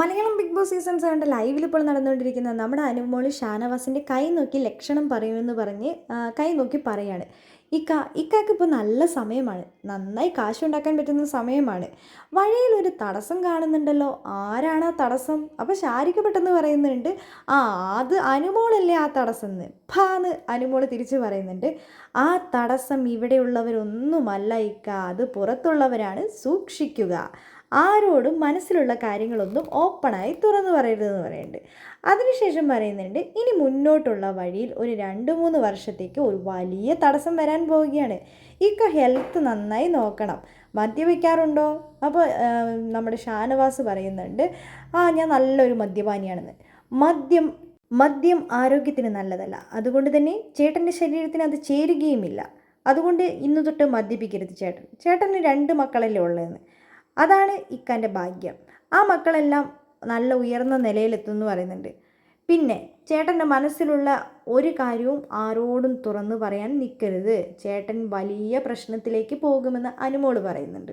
Malayalam big boss season സെവന്റെ ലൈവിൽ ഇപ്പോൾ നടന്നുകൊണ്ടിരിക്കുന്ന നമ്മുടെ അനുമോൾ ഷാനവാസിന്റെ കൈ നോക്കി ലക്ഷണം പറയുമെന്ന് പറഞ്ഞ് കൈ നോക്കി പറയാണ്. ഇക്ക ഇക്കാക്ക് ഇപ്പോൾ നല്ല സമയമാണ്. നന്നായി കാശുണ്ടാക്കാൻ പറ്റുന്ന സമയമാണ്. വഴിയിൽ ഒരു തടസ്സം കാണുന്നുണ്ടല്ലോ. ആരാണ് ആ തടസ്സം? അപ്പോൾ ശാരിക പെട്ടെന്ന് പറയുന്നുണ്ട് ആ അത് അനുമോളല്ലേ ആ തടസ്സം എന്ന് ഭാന്ന് അനുമോൾ തിരിച്ച് പറയുന്നുണ്ട് ആ തടസ്സം ഇവിടെയുള്ളവരൊന്നുമല്ല ഇക്ക. അത് പുറത്തുള്ളവരാണ്. സൂക്ഷിക്കുക. ആരോടും മനസ്സിലുള്ള കാര്യങ്ങളൊന്നും ഓപ്പണായി തുറന്നു പറയരുതെന്ന് പറയുന്നുണ്ട്. അതിനുശേഷം പറയുന്നുണ്ട് ഇനി മുന്നോട്ടുള്ള വഴിയിൽ ഒരു രണ്ട് മൂന്ന് വർഷത്തേക്ക് ഒരു വലിയ തടസ്സം വരാൻ പോവുകയാണ്. ഇക്ക ഹെൽത്ത് നന്നായി നോക്കണം. മദ്യപിക്കാറുണ്ടോ? അപ്പോൾ നമ്മുടെ ഷാനവാസ് പറയുന്നുണ്ട് ആ ഞാൻ നല്ലൊരു മദ്യപാനിയാണെന്ന്. മദ്യം മദ്യം ആരോഗ്യത്തിന് നല്ലതല്ല. അതുകൊണ്ട് തന്നെ ചേട്ടന്റെ ശരീരത്തിന് അത് ചേരുകയുമില്ല. അതുകൊണ്ട് ഇന്ന് തൊട്ട് മദ്യപിക്കരുത് ചേട്ടൻ. ചേട്ടന് രണ്ട് മക്കളല്ലേ ഉള്ളതെന്ന് അതാണ് ഇക്കാന്റെ ഭാഗ്യം. ആ മക്കളെല്ലാം നല്ല ഉയർന്ന നിലയിലെത്തുമെന്ന് പറയുന്നുണ്ട്. പിന്നെ ചേട്ടന്റെ മനസ്സിലുള്ള ഒരു കാര്യവും ആരോടും തുറന്നു പറയാൻ നിൽക്കരുത്. ചേട്ടൻ വലിയ പ്രശ്നത്തിലേക്ക് പോകുമെന്ന് അനുമോൾ പറയുന്നുണ്ട്.